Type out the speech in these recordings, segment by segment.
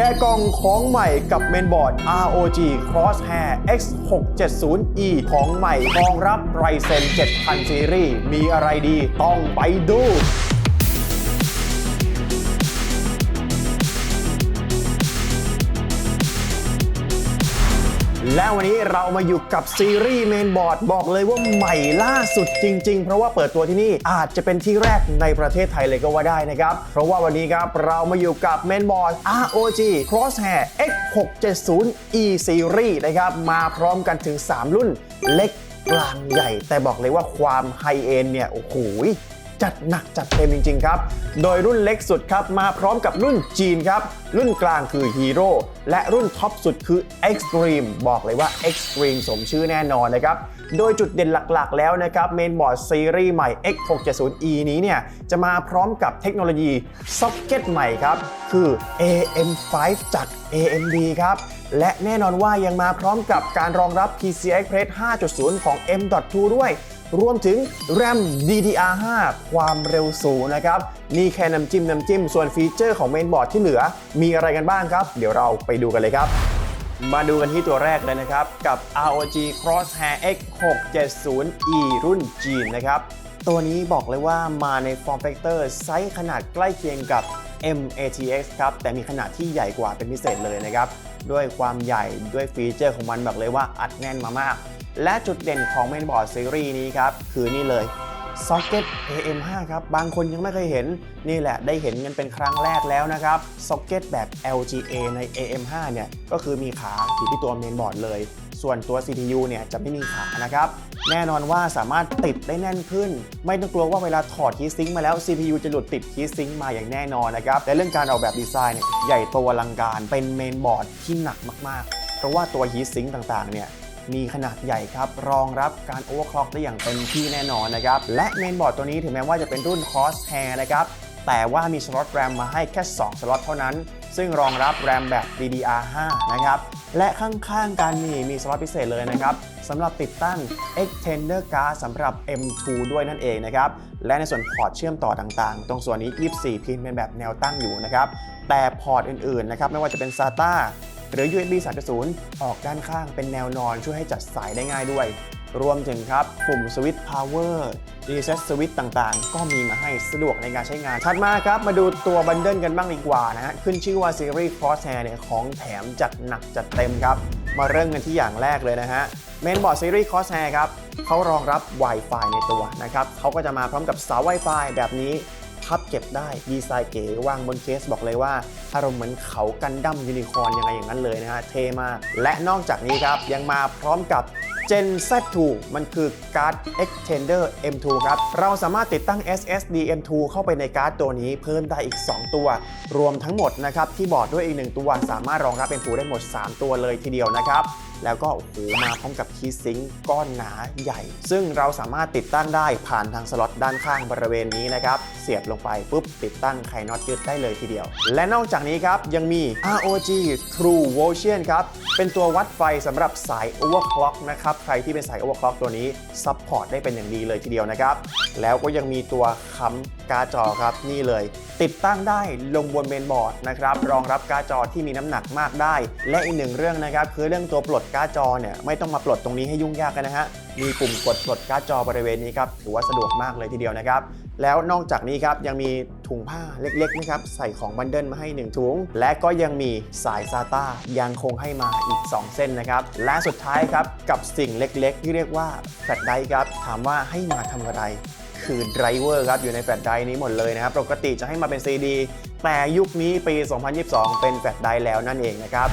แกะกล่องของใหม่กับเมนบอร์ด ROG Crosshair X670E ของใหม่รองรับ Ryzen 7000 ซีรีส์ มีอะไรดีต้องไปดู และวันนี้เรามาอยู่กับซีรีส์เมนบอร์ดบอกเลยว่าใหม่ล่าสุดจริง ๆ เพราะว่าเปิดตัวที่นี่อาจจะเป็นที่แรกในประเทศไทยเลยก็ว่าได้นะครับ เพราะว่าวันนี้ครับเรามาอยู่กับเมนบอร์ด ROG Crosshair X670E Series นะครับมาพร้อมกันถึง 3 รุ่นเล็กกลางใหญ่ แต่บอกเลยว่าความไฮเอ็นเนี่ย โอ้โห จัดหนักจัดเต็มจริง ๆ ครับ โดยรุ่นเล็กสุดครับมาพร้อมกับรุ่นจีนครับ รุ่นกลางคือ Hero และรุ่นท็อปสุดคือ Extreme บอกเลยว่า Extreme สมชื่อแน่นอนนะครับ โดยจุดเด่นหลักๆ แล้วนะครับเมนบอร์ดซีรีส์ใหม่ X670E นี้เนี่ยจะมาพร้อมกับเทคโนโลยีซ็อกเก็ตใหม่ครับ คือ AM5 จาก AMD ครับ และแน่นอนว่ายังมาพร้อมกับการรองรับ PCI Express 5.0 ของ M.2 ด้วย รวมถึง RAM DDR5 ความเร็วสูงนะครับ นี่แค่น้ำจิ้มน้ำจิ้ม ส่วนฟีเจอร์ของเมนบอร์ดที่เหลือ มีอะไรกันบ้างครับ เดี๋ยวเราไปดูกันเลยครับ มาดูกันที่ตัวแรกเลยนะครับ กับ ROG Crosshair X670E รุ่นจีนนะครับ ตัวนี้บอกเลยว่ามาใน Form Factor ไซส์ขนาดใกล้เคียงกับ MATX ครับ แต่มีขนาดที่ใหญ่กว่าเป็นพิเศษเลยนะครับ ด้วยความใหญ่ด้วยฟีเจอร์ของมันบอกเลยว่าอัดแน่นมามาก และจุดเด่นของ Mainboard ซีรีส์นี้ครับ คือนี่เลยซ็อกเก็ต AM5 ครับ บางคนยังไม่เคยเห็น นี่แหละได้เห็นกันเป็นครั้งแรกแล้วนะครับซ็อกเก็ตแบบ LGA ใน AM5 เนี่ยก็คือมีขาอยู่ที่ตัวเมนบอร์ดเลย ส่วนตัว CPU เนี่ยจะไม่มีขานะครับ แน่นอนว่าสามารถติดได้แน่นขึ้น ไม่ต้องกลัวว่าเวลาถอดฮีทซิงค์มาแล้ว CPU จะหลุดติดฮีทซิงค์มาอย่างแน่นอนนะครับและเรื่องการออกแบบดีไซน์เนี่ยใหญ่โตอลังการเป็นเมนบอร์ดที่หนักมากๆ เพราะว่าตัวฮีทซิงค์ต่างๆเนี่ย มีขนาดใหญ่ครับ รองรับการโอเวอร์คล็อกได้อย่างเต็มที่แน่นอนนะครับ และเมนบอร์ดตัวนี้ถึงแม้ว่าจะเป็นรุ่น Crosshair นะครับ แต่ว่ามีสล็อตแรมมาให้แค่ 2 สล็อตเท่านั้น ซึ่งรองรับแรมแบบ DDR5 นะครับ และข้างๆกันนี่มีสล็อตพิเศษเลยนะครับสำหรับติดตั้ง extender card สำหรับ M2 ด้วยนั่นเองนะครับ และในส่วนพอร์ตเชื่อมต่อต่างๆ ตรงส่วนนี้ 24 พินเป็นแบบแนวตั้งอยู่นะครับ แต่พอร์ตอื่นๆ นะครับ ไม่ว่าจะเป็น SATA หรือ USB 3.0 ออกด้านข้างเป็นแนวนอนช่วยให้จัดสายได้ง่ายด้วย รวมถึงครับ ปุ่มสวิตช์ power reset switch ต่างๆ ก็มีมาให้สะดวกในการใช้งาน ถัดมาครับ มาดูตัวบันเดิลกันบ้างดีกว่านะฮะ ขึ้นชื่อว่าซีรีส์ Crosshair เนี่ยของแถมจัดหนักจัดเต็มครับ มาเริ่มกันที่อย่างแรกเลยนะฮะเมนบอร์ดซีรีส์ Crosshair ครับเขารองรับ Wi-Fi ในตัวนะครับเขาก็จะมาพร้อมกับเสา Wi-Fi แบบนี้ พับเก็บได้ดีไซน์เก๋วางบนเคสบอกเลยว่า อารมณ์เหมือนเขากันดั้มยูนิคอร์นยังไงอย่างนั้นเลยนะฮะเทมากและนอกจากนี้ครับยังมาพร้อมกับ Gen Z2 มันคือการ์ด Extender M2 ครับ เราสามารถติดตั้ง SSD M2 เข้าไปในการ์ดตัวนี้เพิ่มได้อีก 2 ตัว รวมทั้งหมดนะครับที่บอร์ดด้วยอีก 1 ตัว สามารถรองรับ M2 ได้หมด 3 ตัวเลยทีเดียวนะครับ แล้วก็โอ้โหมาพร้อมกับคีย์ซิงค์ก้อนหนาใหญ่ ซึ่งเราสามารถติดตั้งได้ผ่านทางสล็อตด้านข้างบริเวณนี้นะครับ เสียบลงไปปุ๊บติดตั้งไขน็อตยึดได้เลยทีเดียว และนอกจากนี้ครับ ยังมี ROG True Motion ครับ เป็นตัววัดไฟสำหรับสาย overclock นะครับ ใครที่เป็นสาย overclock ตัวนี้ซัพพอร์ตได้เป็นอย่างดีเลยทีเดียวนะครับ แล้วก็ยังมีตัวค้ำการ์ดจอครับนี่เลย ติดตั้งได้ลงบนเมนบอร์ดนะครับรองรับการ์ดจอที่มีน้ำหนักมากได้ และอีกหนึ่งเรื่องนะครับคือเรื่องตัวปลดการ์ดจอเนี่ยไม่ต้องมาปลดตรงนี้ให้ยุ่งยากกันนะฮะ มีปุ่มกดปลดการ์ดจอบริเวณนี้ครับถือว่าสะดวกมากเลยทีเดียวนะครับ แล้วนอกจากนี้ครับยังมีถุงผ้าเล็กๆนะครับใส่ของบันเดิลมาให้ 1 ถุง และก็ยังมีสายซาต้ายังคงให้มาอีก 2 เส้นนะครับ และสุดท้ายครับกับสิ่งเล็กๆ ที่เรียกว่าแฟลชไดครับถามว่าให้มาทำอะไรคือไดรเวอร์ครับอยู่ในแฟลชไดนี้หมดเลยนะครับ ปกติจะให้มาเป็น CD แต่ยุคนี้ปี 2022 เป็นแฟลชไดแล้วนั่นเองนะครับ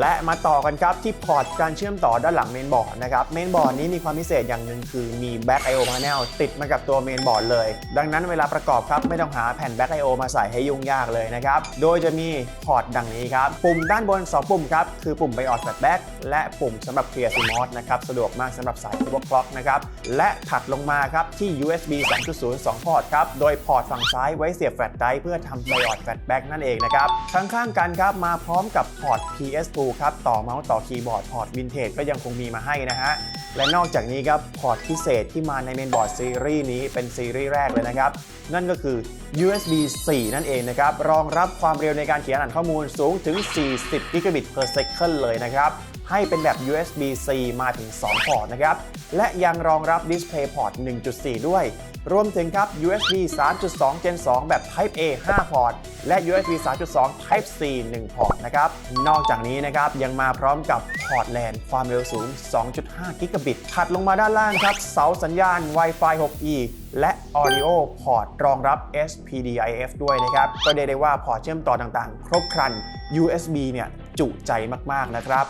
และมาต่อกันครับที่พอร์ตการเชื่อมต่อด้านหลังเมนบอร์ดนะครับเมนบอร์ดนี้มีความพิเศษอย่างหนึ่งคือมี Back I/O Panel ติดมากับตัวเมนบอร์ดเลย ดังนั้นเวลาประกอบครับไม่ต้องหาแผ่น Back I/O มาใส่ให้ยุ่งยากเลยนะครับ โดยจะมีพอร์ตดังนี้ครับ ปุ่มด้านบน 2 ปุ่มครับ คือปุ่มไปออดแฟลชแบ็กและปุ่มสำหรับ Clear CMOS นะครับสะดวกมากสำหรับสาย overclock นะครับและถัดลงมาครับที่ USB 3.0 2 พอร์ตครับโดยพอร์ตฝั่งซ้ายไว้เสียบแฟลชไดรฟ์เพื่อทำไดออดแฟลชแบ็กนั่นเองนะครับข้างๆกันครับมาพร้อมกับพอร์ต PS2 ครับต่อเมาส์ต่อคีย์บอร์ดพอร์ตวินเทจก็ยังคงมีมาให้นะฮะ และนอกจากนี้ครับพอร์ตพิเศษที่มาในเมนบอร์ดซีรีส์นี้เป็นซีรีส์แรกเลยนะครับ นั่นก็คือ USB 4 นั่นเองนะครับ รองรับความเร็วในการเขียนอ่านข้อมูลสูงถึง 40 gigabit per second เลยนะครับ ให้เป็นแบบ USB-C มาถึง 2 พอร์ตนะครับ และยังรองรับ DisplayPort 1.4 ด้วย รวมถึงครับ USB 3.2 Gen 2 แบบ Type A 5 พอร์ต และ USB 3.2 Type C 1 พอร์ตนะครับ นอกจากนี้นะครับยังมาพร้อมกับพอร์ตแลนความเร็วสูง 2.5 กิกะบิต ถัดลงมาด้านล่างครับ เสาสัญญาณ Wi-Fi 6E และ Audio พอร์ตรองรับ SPDIF ด้วยนะครับ ก็เรียกได้ว่าพอร์ตเชื่อมต่อต่างๆ ครบครัน USB เนี่ยจุใจมากๆนะครับ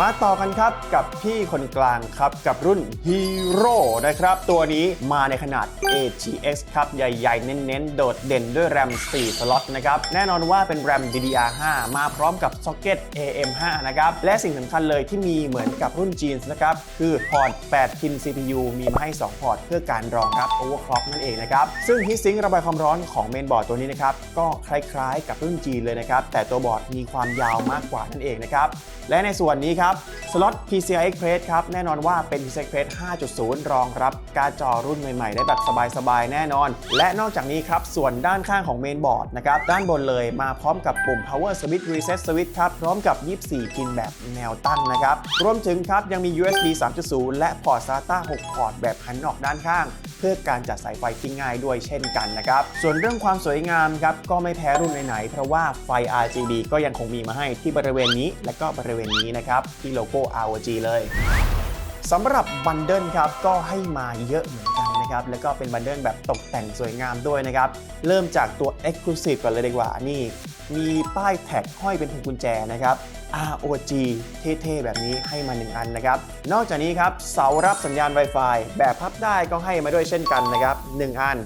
มาต่อกันครับกับพี่คนกลางครับ กับรุ่น Hero นะครับ ตัวนี้มาในขนาด ATX ครับ ใหญ่ๆ เน้นๆ โดดเด่นด้วยแรม 4 สล็อตนะครับ แน่นอนว่าเป็นแรม DDR5 มาพร้อมกับซ็อกเก็ต AM5 นะครับ และสิ่งสำคัญเลยที่มีเหมือนกับรุ่น Jeans นะครับ คือพอร์ต 8 พิน CPU มีมาให้ 2 พอร์ต เพื่อการรองรับ overclock นั่นเองนะครับ ซึ่งฮีทซิงค์ระบายความร้อนของเมนบอร์ดตัวนี้นะครับก็คล้ายๆ กับรุ่น G เลยนะครับแต่ตัวบอร์ดมีความยาวมากกว่านั่นเองนะครับและในส่วนนี้ครับสล็อต PCI Express ครับ แน่นอนว่าเป็น PCI Express 5.0 รองรับการจอรุ่นใหม่ ๆ ได้แบบสบาย ๆ แน่นอน และนอกจากนี้ครับ ส่วนด้านข้างของเมนบอร์ดนะครับ ด้านบนเลยมาพร้อมกับปุ่ม Power Switch Reset Switch ครับ พร้อมกับ 24 พินแบบแนวตั้งนะครับ รวมถึงครับ ยังมี USB 3.0 และพอร์ต SATA 6 พอร์ตแบบหันออกด้านข้าง เพื่อการจัดสายไฟที่ง่ายด้วยเช่นกันนะครับส่วนเรื่องความสวยงามครับก็ไม่แพ้รุ่นไหนๆเพราะว่าไฟ RGB ก็ยังคงมีมาให้ที่บริเวณนี้และก็บริเวณนี้นะครับครับที่โลโก้ ROG เลยสำหรับบันเดิลครับก็ให้มาเยอะเหมือนกันนะครับแล้วก็เป็นบันเดิลแบบตกแต่งสวยงามด้วยนะครับ เริ่มจากตัว Exclusive ก่อนเลยดีกว่านี่ มีป้ายแท็กห้อยเป็นพวงกุญแจนะครับ ROG เท่ๆ แบบนี้ให้มา 1 อันนะครับ นอกจากนี้ครับเสารับสัญญาณ Wi-Fi แบบพับได้ก็ให้มาด้วยเช่นกันนะครับ 1 อัน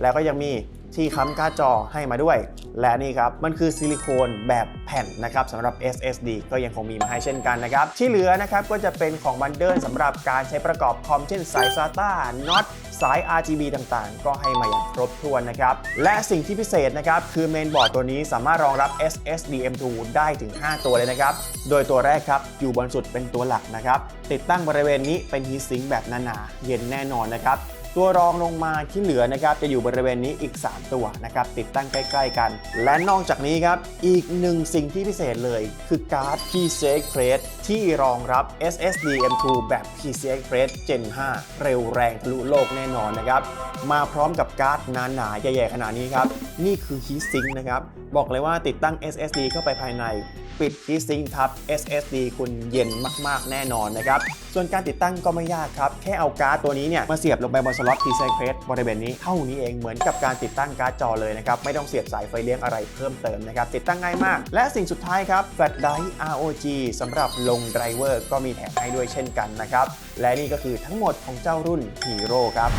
แล้วก็ยังมี ที่ค้ำการ์ดจอให้มาด้วย และนี่ครับ มันคือซิลิโคนแบบแผ่นนะครับสำหรับ SSD ก็ยังคงมีมาให้เช่นกันนะครับ ที่เหลือนะครับก็จะเป็นของบันเดิลสำหรับการใช้ประกอบคอมเช่นสาย SATA น็อตสาย RGB ต่างๆ ก็ให้มาอย่างครบถ้วนนะครับ และสิ่งที่พิเศษนะครับ คือเมนบอร์ดตัวนี้สามารถรองรับ SSD M2 ได้ถึง 5 ตัวเลยนะครับ โดยตัวแรกครับ อยู่บนสุดเป็นตัวหลักนะครับ ติดตั้งบริเวณนี้เป็นฮีทซิงค์แบบหนาๆเย็นแน่นอนนะครับ ตัวรองลงมาที่เหลือนะครับจะอยู่บริเวณนี้อีก 3 ตัวนะครับติดตั้งใกล้ ๆ กัน และนอกจากนี้ครับอีกหนึ่งสิ่งที่พิเศษเลย คือการ์ด PCI Express ที่รองรับ SSD M2 แบบ PCI Express Gen 5 เร็วแรงทะลุโลกแน่นอนนะครับมาพร้อมกับการ์ดหนาๆใหญ่ๆขนาดนี้ครับนี่คือ Heat Sink นะครับบอกเลยว่าติดตั้ง SSD เข้าไปภายในปิด Heat Sink ทับ SSD คุณเย็นมากๆแน่นอนนะครับส่วนการติดตั้งก็ไม่ยากครับแค่เอาการ์ดตัวนี้เนี่ยมาเสียบลงไปบนสล็อต PCI Express บริเวณนี้เท่านี้เองเหมือนกับการติดตั้งการ์ดจอเลยนะครับ ไม่ต้องเสียบสายไฟเลี้ยงอะไรเพิ่มเติมนะครับ ติดตั้งง่ายมาก และสิ่งสุดท้ายครับ Flash Drive ROG สำหรับลงไดรเวอร์ก็มีแถมให้ด้วยเช่นกันนะครับและนี่ก็คือทั้งหมดของเจ้ารุ่น Hero ครับ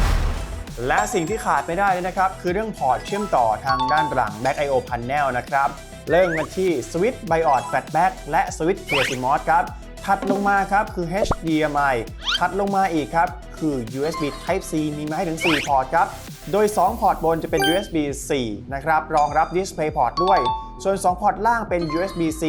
และสิ่งที่ขาดไม่ได้เลยนะครับ คือเรื่องพอร์ตเชื่อมต่อทางด้านหลัง Back I/O Panel นะครับ เริ่มกันที่สวิตช์ BIOS Fatback และสวิตช์ KCMOS ครับ ถัดลงมาครับคือ HDMI ถัดลงมาอีกครับ คือ USB Type C มีมาให้ถึง 4 พอร์ตครับ โดย 2 พอร์ตบนจะเป็น USB 4นะครับ รองรับ DisplayPort ด้วย ส่วน 2 พอร์ตล่างเป็น USB-C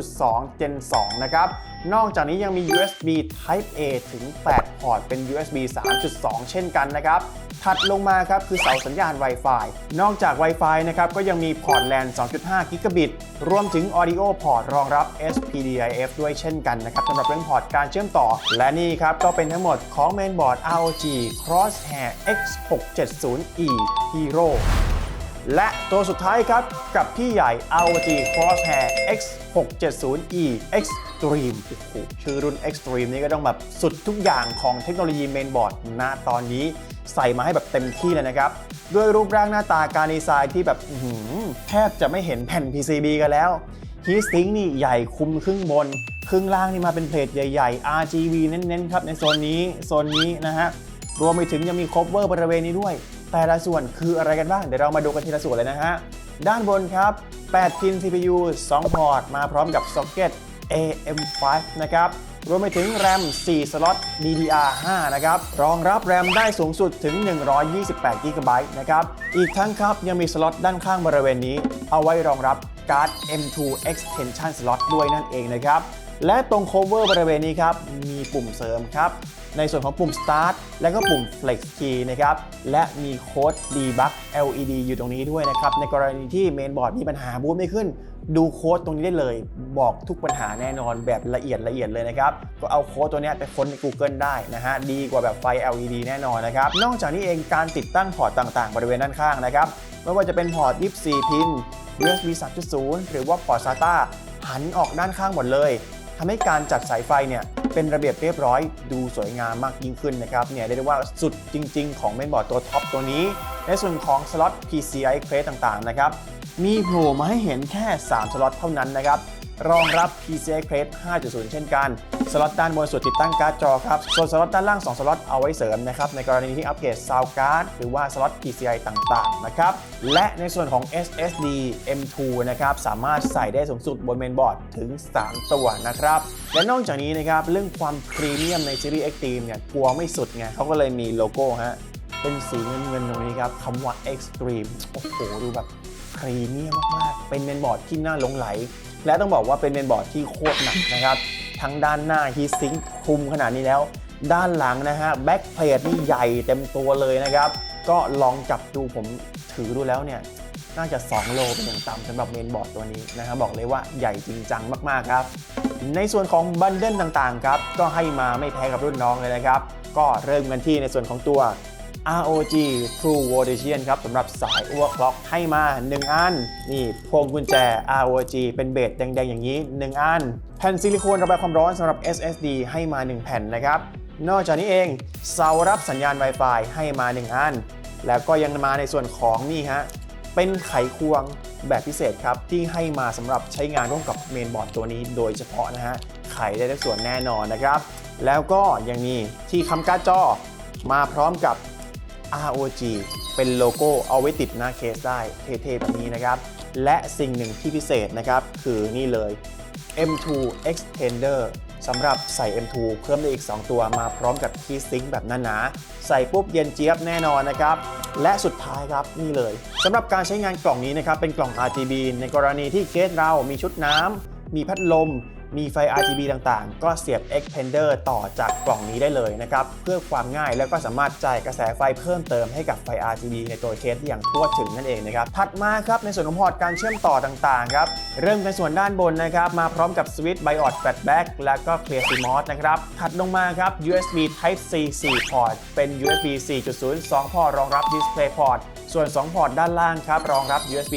3.2 Gen 2 นะครับ นอกจากนี้ยังมี USB Type A ถึง 8 พอร์ต เป็น USB 3.2 เช่นกันนะครับ ถัดลงมาครับคือเสาสัญญาณ Wi-Fi นอกจาก Wi-Fi นะครับก็ยังมีพอร์ต LAN 2.5 Gigabit รวมถึง Audio Port รองรับ SPDIF ด้วยเช่นกันนะครับสำหรับเรื่องพอร์ตการเชื่อมต่อ และนี่ครับก็เป็นทั้งหมดของ Mainboard ROG Crosshair X670 60e Hero และตัวสุดท้ายครับ กับพี่ใหญ่ ROG Crosshair X670E Extreme โอ้โหชื่อรุ่น Extreme นี่ก็ต้องแบบสุดทุกอย่างของเทคโนโลยีเมนบอร์ดณตอนนี้ใส่มาให้แบบเต็มที่เลยนะครับ ด้วยรูปร่างหน้าตาการดีไซน์ที่แบบแทบจะไม่เห็นแผ่น PCB กันแล้วฮีสซิงนี่ใหญ่คุมครึ่งบน ครึ่งล่างนี่มาเป็นเพลทใหญ่ ๆ RGB เน้นๆ ครับในโซนนี้ โซนนี้นะฮะ รวมไปถึงยังมีค o เวอร์บริเวณนี้ด้วย แต่ละส่วนคืออะไรกันบ้าง เดี๋ยวเรามาดูกันทีละส่วนเลยนะฮะ ด้านบนครับ 8 พิน CPU 2 พอร์ต มาพร้อมกับซ็อกเก็ต AM5 นะครับ รวมไปถึงแรม 4 สล็อต DDR5 นะครับ รองรับแรมได้สูงสุดถึง 128 GB นะครับ อีกทั้งครับยังมีสล็อตด้านข้างบริเวณนี้ เอาไว้รองรับการ์ด M2 Extension Slot ด้วยนั่นเองนะครับ และตรง cover บริเวณนี้ครับ มีปุ่มเสริมครับ ในส่วนของปุ่ม start และก็ปุ่ม flex key นะครับ และมีโค้ด debug LED อยู่ตรงนี้ด้วยนะครับ ในกรณีที่เมนบอร์ดมีปัญหาบูตไม่ขึ้น ดูโค้ดตรงนี้ได้เลย บอกทุกปัญหาแน่นอนแบบละเอียดละเอียดเลยนะครับ ก็เอาโค้ดตัวนี้ไปค้นใน Google ได้นะฮะ ดีกว่าแบบไฟ LED แน่นอนนะครับ นอกจากนี้เองการติดตั้งพอร์ตต่าง ๆ บริเวณด้านข้างนะครับ ไม่ว่าจะเป็นพอร์ต 24 พิน USB 3.0 หรือว่าพอร์ต SATA หันออกด้านข้างหมดเลย ทำให้การจัดสายไฟเนี่ยเป็นระเบียบเรียบร้อย ดูสวยงามมากยิ่งขึ้นนะครับเนี่ยเรียกได้ว่าสุดจริง ๆ ของเมนบอร์ดตัวท็อปตัวนี้ ในส่วนของสล็อต PCI Express ต่างๆนะครับมีโผล่มาให้เห็นแค่ 3 สล็อตเท่านั้นนะครับ รองรับ PCI Express 5.0 เช่นกัน สล็อตด้านบนสุดติดตั้งการ์ดจอครับ ส่วนสล็อตด้านล่าง 2 สล็อตเอาไว้เสริมนะครับ ในกรณีที่อัปเกรดซาวการ์ดหรือว่าสล็อต PCI ต่างๆ นะครับ และในส่วนของ SSD M2 นะครับ สามารถใส่ได้สูงสุดบนเมนบอร์ดถึง 3 ตัวนะครับ และนอกจากนี้นะครับ เรื่องความพรีเมียมในซีรีส์ Extreme เนี่ยกลัวไม่สุดไงเขาก็เลยมีโลโก้ฮะเป็นสีเงินเงินๆตรงนี้ครับคำว่า Extreme โอ้โหดูแบบพรีเมียมมากๆ เป็นเมนบอร์ดที่น่าหลงไหล และต้องบอกว่าเป็นเมนบอร์ดที่โคตรหนักนะครับ ทั้งด้านหน้าฮีซิงค์คุมขนาดนี้แล้ว ด้านหลังนะฮะแบ็คเพลทนี่ใหญ่เต็มตัวเลยนะครับ ก็ลองจับดูผมถือดูแล้วเนี่ยน่าจะ 2 โลเป็นอย่างต่ำสำหรับเมนบอร์ดตัวนี้นะครับบอกเลยว่าใหญ่จริงจังมากๆครับ ในส่วนของบันเดิลต่างๆครับก็ให้มาไม่แพ้กับรุ่นน้องเลยนะครับ ก็เริ่มกันที่ในส่วนของตัว ROG True Voltation ครับสำหรับสาย Overclock ให้มา 1 อัน นี่พวงกุญแจ ROG เป็นเบสแดงๆ อย่างนี้ 1 อัน แผ่นซิลิโคนระบายความร้อนสำหรับ SSD ให้มา 1 แผ่นนะครับ นอกจากนี้เองเสารับสัญญาณ Wi-Fi ให้มา 1 อัน แล้วก็ยังมาในส่วนของนี่ฮะเป็นไขควงแบบพิเศษครับ ที่ให้มาสำหรับใช้งานร่วมกับเมนบอร์ดตัวนี้โดยเฉพาะนะฮะไขได้ทุกส่วนแน่นอนนะครับ แล้วก็ยังมีที่คำการ์ดจอมาพร้อมกับ ROG เป็นโลโก้เอาไว้ติดหน้าเคสได้เท่ๆแบบนี้นะครับ และสิ่งหนึ่งที่พิเศษนะครับ คือนี่เลย M2 Extender สำหรับใส่ M2 เพิ่มได้อีก 2 ตัวมาพร้อมกับคีย์ซิงค์แบบหนาๆใส่ปุ๊บเย็นเจี๊ยบแน่นอนนะครับ และสุดท้ายครับนี่เลยสำหรับการใช้งานกล่องนี้นะครับ เป็นกล่อง RGB ในกรณีที่เคสเรามีชุดน้ำมีพัดลม มีไฟ RGB ต่างๆ ก็เสียบ Expander ต่อจากกล่องนี้ได้เลยนะครับ เพื่อความง่ายแล้วก็สามารถจ่ายกระแสไฟเพิ่มเติมให้กับไฟ RGB ในตัวเคสได้อย่างทั่วถึงนั่นเองนะครับ ถัดมาครับในส่วนของพอร์ตการเชื่อมต่อต่างๆครับ เริ่มกันส่วนด้านบนนะครับ มาพร้อมกับสวิตช์ BIOS Fatback แล้วก็ Clear CMOS นะครับ ถัดลงมาครับ USB Type C 4 พอร์ต เป็น USB 4.0 2 พอร์ตรองรับ Display Port ส่วน 2 พอร์ตด้านล่างครับรองรับ USB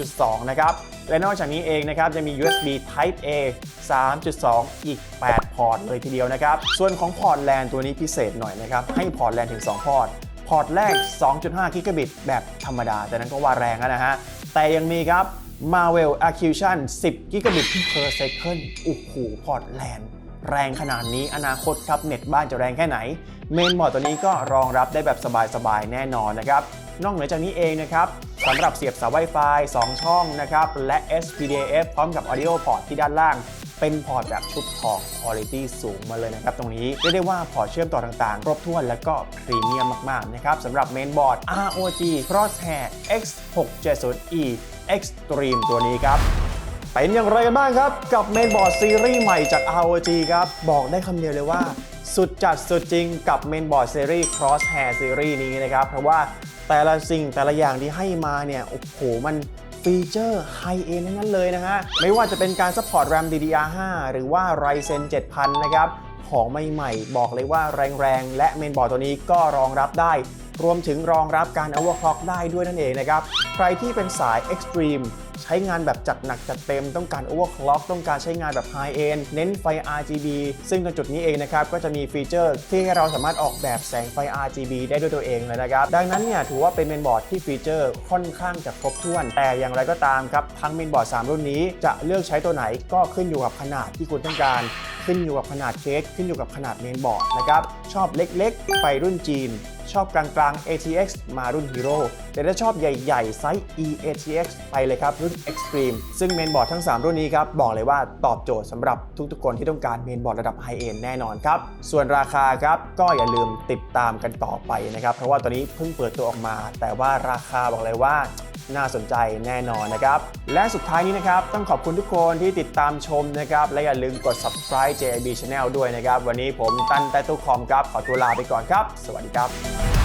3.2 นะครับ และนอกจากนี้เองนะครับจะมี USB Type A 3.2 อีก 8 พอร์ตเลยทีเดียวนะครับ ส่วนของพอร์ตแลนตัวนี้พิเศษหน่อยนะครับ ให้พอร์ตแลนถึง 2 พอร์ต พอร์ตแรก 2.5 กิกะบิตแบบธรรมดา แต่นั้นก็ว่าแรงแล้วนะฮะ แต่ยังมีครับ Marvel Acquisition 10 กิกะบิต per second โอ้โหพอร์ตแลนแรงขนาดนี้อนาคตครับ เน็ตบ้านจะแรงแค่ไหน เมนบอร์ดตัวนี้ก็รองรับได้แบบสบายๆ แน่นอนนะครับ นอกเหนือจากนี้เองนะครับสำหรับเสียบเสา Wi-Fi 2 ช่องนะครับและ SPDIF พร้อมกับ Audio Port ที่ด้านล่างเป็นพอร์ตแบบชุดทอง Quality สูงมาเลยนะครับตรงนี้เรียกได้ว่าพอร์ตเชื่อมต่อต่างๆ ครบถ้วนและก็พรีเมียมมากๆนะครับสำหรับเมนบอร์ด ROG Crosshair X670E Extreme ตัวนี้ครับเป็นอย่างไรกันบ้างครับ กับเมนบอร์ดซีรีส์ใหม่จาก ROG ครับ บอกได้คำเดียวเลยว่า สุดจัดสุดจริงกับเมนบอร์ดซีรีส์ Crosshair ซีรีส์นี้นะครับ เพราะว่า แต่ละสิ่งแต่ละอย่างที่ให้มาเนี่ยโอ้โหมันฟีเจอร์ไฮเอ็นทั้งนั้นเลยนะฮะ ไม่ว่าจะเป็นการซัพพอร์ต RAM DDR5 หรือว่า Ryzen 7000 นะครับ ของใหม่ๆ บอกเลยว่าแรงๆ และเมนบอร์ดตัวนี้ก็รองรับได้ รวมถึงรองรับการ overclock ได้ด้วยนั่นเองนะครับ ใครที่เป็นสาย extreme ใช้งานแบบจัดหนักจัดเต็มต้องการ overclock ต้องการใช้งานแบบ high end เน้นไฟ RGB ซึ่งตรงจุดนี้เองนะครับก็จะมีฟีเจอร์ที่ให้เราสามารถออกแบบแสงไฟ RGB ได้ด้วยตัวเองเลยนะครับดังนั้นเนี่ยถือว่าเป็นเมนบอร์ดที่ฟีเจอร์ค่อนข้างจะครบถ้วน แต่อย่างไรก็ตามครับทั้งเมนบอร์ด 3 รุ่นนี้จะเลือกใช้ตัวไหนก็ขึ้นอยู่กับขนาดที่คุณต้องการ ขึ้นอยู่กับขนาดเคสขึ้นอยู่กับขนาดเมนบอร์ดนะครับชอบเล็กๆ ไปรุ่นจีน ชอบกลางๆ ATX มารุ่น Hero แต่ถ้าชอบใหญ่ๆ ไซส์ EATX ไปเลยครับ รุ่น Extreme ซึ่งเมนบอร์ดทั้ง 3 รุ่นนี้ครับ บอกเลยว่าตอบโจทย์สำหรับทุกๆคนที่ต้องการเมนบอร์ดระดับไฮเอนแน่นอนครับ ส่วนราคาครับ ก็อย่าลืมติดตามกันต่อไปนะครับ เพราะว่าตอนนี้เพิ่งเปิดตัวออกมา แต่ว่าราคาบอกเลยว่า น่าสนใจแน่นอนนะครับ และสุดท้ายนี้นะครับ ต้องขอบคุณทุกคนที่ติดตามชมนะครับ และอย่าลืมกด subscribe JIB Channel ด้วยนะครับ วันนี้ผมตั้นแต่ตุกคอมครับ ขอตัวลาไปก่อนครับ สวัสดีครับ